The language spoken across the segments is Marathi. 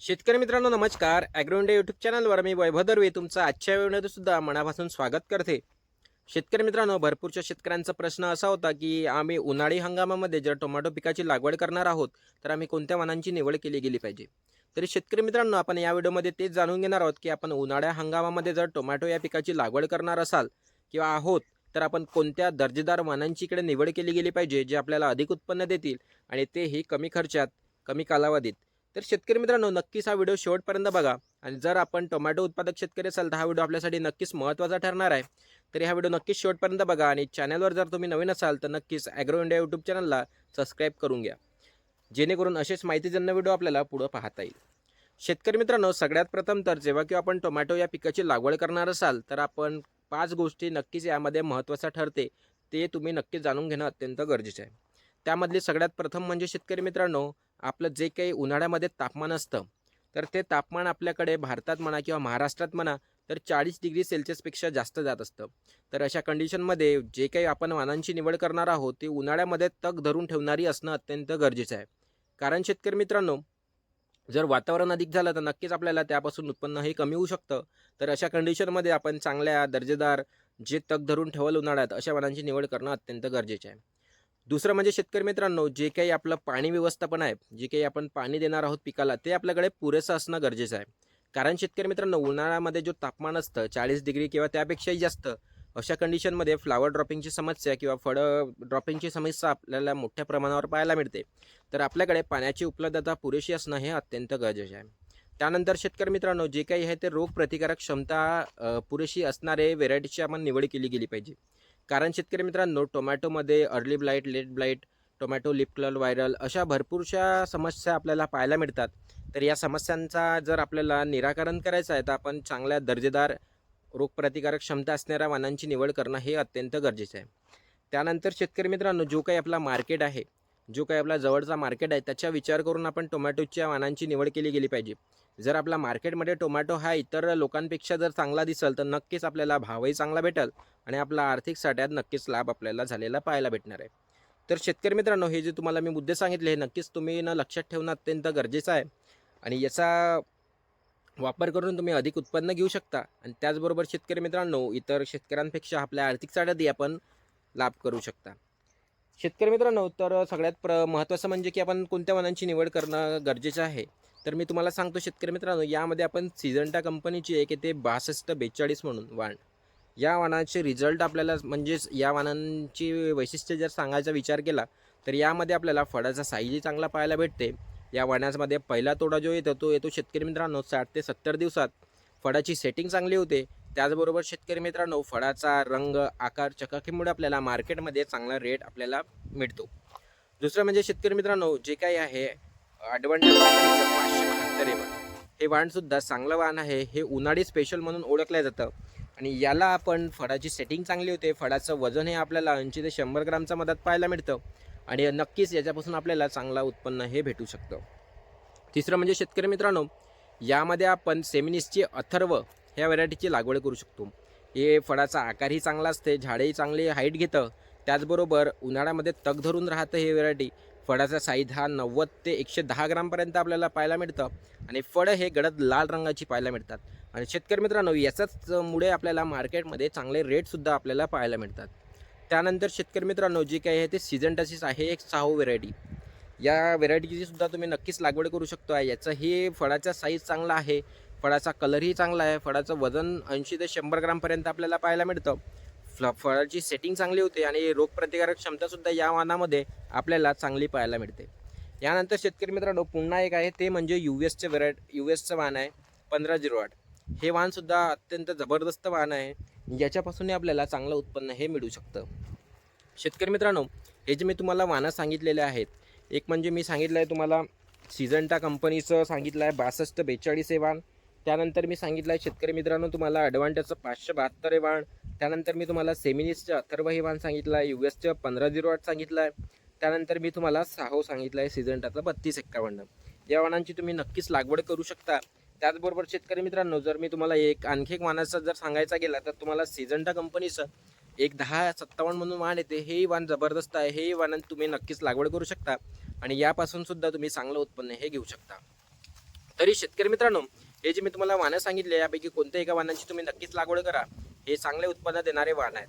शेतकरी मित्रांनो नमस्कार. ॲग्रो इंडिया यूट्यूब चॅनलवर मी वैभव दर्वे तुमचं आजच्या वेळेमध्ये सुद्धा मनापासून स्वागत करते. शेतकरी मित्रांनो भरपूरच्या शेतकऱ्यांचा प्रश्न असा होता की आम्ही उन्हाळी हंगामामध्ये जर टोमॅटो पिकाची लागवड करणार आहोत तर आम्ही कोणत्या वाणांची निवड केली गेली पाहिजे? तरी शेतकरी मित्रांनो आपण या व्हिडिओमध्ये तेच जाणून घेणार आहोत की आपण उन्हाळ्या हंगामामध्ये जर टोमॅटो या पिकाची लागवड करणार असाल किंवा आहोत तर आपण कोणत्या दर्जेदार वाणांची इकडे निवड केली गेली पाहिजे जे आपल्याला अधिक उत्पन्न देतील आणि तेही कमी खर्चात कमी कालावधीत. तर शेतकरी मित्रांनो नक्कीच हा व्हिडिओ शेवटपर्यंत बघा. आणि जर आपण टोमॅटो उत्पादक शेतकरी असाल तर हा व्हिडिओ आपल्यासाठी नक्कीच महत्त्वाचा ठरणार आहे. तर हा व्हिडिओ नक्कीच शेवटपर्यंत बघा आणि चॅनलवर जर तुम्ही नवीन असाल तर नक्कीच ॲग्रो इंडिया यूट्यूब चॅनलला सबस्क्राईब करून घ्या. जेणेकरून असेच माहितीजन्य व्हिडिओ आपल्याला पुढं पाहता येईल. शेतकरी मित्रांनो सगळ्यात प्रथम तर जेव्हा की आपण टोमॅटो या पिकाची लागवड करणार असाल तर आपण पाच गोष्टी नक्कीच यामध्ये महत्त्वाचा ठरते. ते तुम्ही नक्कीच जाणून घेणं अत्यंत गरजेचं आहे. त्यामधली सगळ्यात प्रथम म्हणजे शेतकरी मित्रांनो आपलं जे काही उन्हाळ्यामध्ये तापमान असतं तर ते तापमान आपल्याकडे भारतात म्हणा किंवा महाराष्ट्रात म्हणा तर चाळीस डिग्री सेल्सिअसपेक्षा जास्त जात असतं. तर अशा कंडिशनमध्ये जे काही आपण वाहनांची निवड करणार आहोत ती उन्हाळ्यामध्ये तग धरून ठेवणारी असणं अत्यंत गरजेचं आहे. कारण शेतकरी मित्रांनो जर वातावरण अधिक झालं तर नक्कीच आपल्याला त्यापासून उत्पन्न हे कमी होऊ शकतं. तर अशा कंडिशनमध्ये आपण चांगल्या दर्जेदार जे तग धरून ठेवलं उन्हाळ्यात अशा वाहनांची निवड करणं अत्यंत गरजेचे आहे. दुसरं म्हणजे शेतकरी मित्रांनो जे काही आपलं पाणी व्यवस्थापन आहे जे काही आपण पाणी देणार आहोत पिकाला ते आपल्याकडे पुरेसं असणं गरजेचं आहे. कारण शेतकरी मित्रांनो उन्हाळ्यामध्ये जो तापमान असतं चाळीस डिग्री किंवा त्यापेक्षाही जास्त अशा कंडिशनमध्ये फ्लावर ड्रॉपिंगची समस्या किंवा फळं ड्रॉपिंगची समस्या आपल्याला मोठ्या प्रमाणावर पाहायला मिळते. तर आपल्याकडे पाण्याची उपलब्धता पुरेशी असणं हे अत्यंत गरजेचे आहे. त्यानंतर शेतकरी मित्रांनो जे काही आहे ते रोग प्रतिकारक क्षमता पुरेशी असणारे व्हेरायटीची आपण निवड केली गेली पाहिजे. कारण शेतकरी मित्रांनो टोमॅटोमध्ये early blight late blight tomato leaf curl viral भरपूरशा समस्या आपल्याला पाहायला मिळतात. तर या समस्यांचा जर आपल्याला निराकरण करायचं आहे तर आपण चांगल्या दर्जेदार रोगप्रतिकारक क्षमता असणाऱ्या वाणांची निवड करणं हे अत्यंत गरजेचं आहे. त्यानंतर शेतकरी मित्रांनो जो काही आपला मार्केट आहे जो काही आपला जवळचा मार्केट आहे त्याचा विचार करून आपण टोमॅटोच्या वाणांची निवड केली गेली पाहिजे. जर आपला मार्केटमध्ये टोमॅटो हा इतर लोकांपेक्षा जर चांगला दिसेल तर नक्कीच आपल्याला भावही चांगला भेटेल आणि आपला आर्थिक साठ्यात नक्कीच लाभ आपल्याला झालेला पाहायला भेटणार आहे. तर शेतकरी मित्रांनो हे जे तुम्हाला मी मुद्दे सांगितले हे नक्कीच तुम्ही न लक्षात ठेवणं अत्यंत गरजेचं आहे. आणि याचा वापर करून तुम्ही अधिक उत्पन्न घेऊ शकता आणि त्याचबरोबर शेतकरी मित्रांनो इतर शेतकऱ्यांपेक्षा आपल्या आर्थिक साठ्यातही आपण लाभ करू शकता. शेतकरी मित्रांनो तर सगळ्यात प्र महत्त्वाचं म्हणजे की आपण कोणत्या वाणांची निवड करणं गरजेचं आहे? तर मी तुम्हाला सांगतो शेतकरी मित्रांनो यामध्ये आपण सिजंटा कंपनीची एक येते बासष्ट बेचाळीस म्हणून वाण. या वाणाचे रिझल्ट आपल्याला म्हणजेच या वाणांची वैशिष्ट्य जर सांगायचा विचार केला तर यामध्ये आपल्याला फळाचा साईजही चांगला पाहायला भेटते. या वाण्यामध्ये पहिला तोडा जो येतो तो येतो शेतकरी मित्रांनो साठ ते सत्तर दिवसात. फळाची सेटिंग चांगली होते. त्याचबरोबर शेतकरी मित्रांनो फळाचा रंग आकार चकाकीमुळे आपल्याला मार्केटमध्ये चांगला रेट आपल्याला मिळतो. दुसरं म्हणजे शेतकरी मित्रांनो जे काही आहे ॲडव्हान्टेज पाचशे बहात्तर हे वाण हे वाणसुद्धा चांगलं वाण आहे. हे उन्हाळी स्पेशल म्हणून ओळखलं जातं. आणि याला आपण फळाची सेटिंग चांगली होते. फळाचं वजन हे आपल्याला ऐंशी ते शंभर ग्रामच्या मदत पाहायला मिळतं. आणि नक्कीच याच्यापासून आपल्याला चांगला उत्पन्न हे भेटू शकतं. तिसरं म्हणजे शेतकरी मित्रांनो यामध्ये आपण सेमिनिसची अथर्व ह्या व्हरायटीची लागवड करू शकतो. हे फळाचा आकारही चांगला असते झाडेही चांगली हाईट घेतं. त्याचबरोबर उन्हाळ्यामध्ये तग धरून राहतं हे व्हरायटी फळाचा साईज हा नव्वद ते एकशे दहा ग्रामपर्यंत आपल्याला पाहायला मिळतं. आणि फळं हे गडद लाल रंगाची पाहायला मिळतात. आणि शेतकरी मित्रांनो याचाच मुळे आपल्याला मार्केटमध्ये चांगले रेटसुद्धा आपल्याला पाहायला मिळतात. त्यानंतर शेतकरी मित्रांनो जी काही आहे ते सीझन टसीस आहे एक साहू व्हेरायटी या व्हेरायटीची सुद्धा तुम्ही नक्कीच लागवड करू शकतो. याचं हे फळाचा साईज चांगला आहे. फळाचा कलरही चांगला आहे. फळाचं वजन ऐंशी ते शंभर ग्रामपर्यंत आपल्याला पाहायला मिळतं. फ्ल फळाची सेटिंग चांगली होते आणि रोगप्रतिकारक क्षमतासुद्धा या वाहनामध्ये आपल्याला चांगली पाहायला मिळते. यानंतर शेतकरी मित्रांनो पुन्हा एक आहे ते म्हणजे यू एसचे व्हरायट यू एसचं वाहन आहे पंधरा झिरो आठ. हे वाहनसुद्धा अत्यंत जबरदस्त वाहन आहे याच्यापासूनही आपल्याला चांगलं उत्पन्न हे मिळू शकतं. शेतकरी मित्रांनो हे जे मी तुम्हाला वाहनं सांगितलेले आहेत एक म्हणजे मी सांगितलं आहे तुम्हाला सिजंटा कंपनीचं सांगितलं आहे बासष्ट बेचाळीस हे वाण त्यानंतर मी सांगितलं आहे शेतकरी मित्रांनो तुम्हाला ॲडव्हान्टेजचं पाचशे बहात्तर हे वाण त्यानंतर मी तुम्हाला सेमिनिसचं अथर्व हे वाण सांगितलं आहे यू एसचं पंधरा झिरो आठ सांगितलं आहे. त्यानंतर मी तुम्हाला साहो सांगितलं आहे सिजंटाचं बत्तीस एक्कावन्न. या वाणांची तुम्ही नक्कीच लागवड करू शकता. त्याचबरोबर शेतकरी मित्रांनो जर मी तुम्हाला एक आणखी एक वाणाचा जर सांगायचा गेला तर तुम्हाला सिजंटा कंपनीचं एक दहा सत्तावन्न म्हणून वाण येते हेही वाण जबरदस्त आहे हेही वाण तुम्ही नक्कीच लागवड करू शकता. आणि यापासून सुद्धा तुम्ही चांगलं उत्पन्न हे घेऊ शकता. तरी शेतकरी मित्रांनो हे जे मी तुम्हाला वाणं सांगितले यापैकी कोणत्या एका वाणांची तुम्ही नक्कीच लागवड करा हे चांगले उत्पन्न देणारे वाहन आहेत.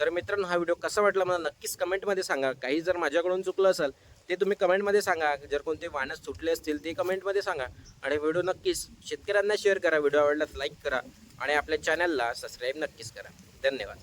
तर मित्रांनो हा व्हिडिओ कसा वाटला मला नक्कीच कमेंटमध्ये सांगा. काही जर माझ्याकडून चुकलं असेल ते तुम्ही कमेंटमध्ये सांगा. जर कोणते वाहनं सुटले असतील ते कमेंटमध्ये सांगा. आणि व्हिडिओ नक्कीच शेतकऱ्यांना शेअर करा. व्हिडिओ आवडल्यास लाईक करा. आणि आपल्या चॅनलला सबस्क्राईब नक्कीच करा. धन्यवाद.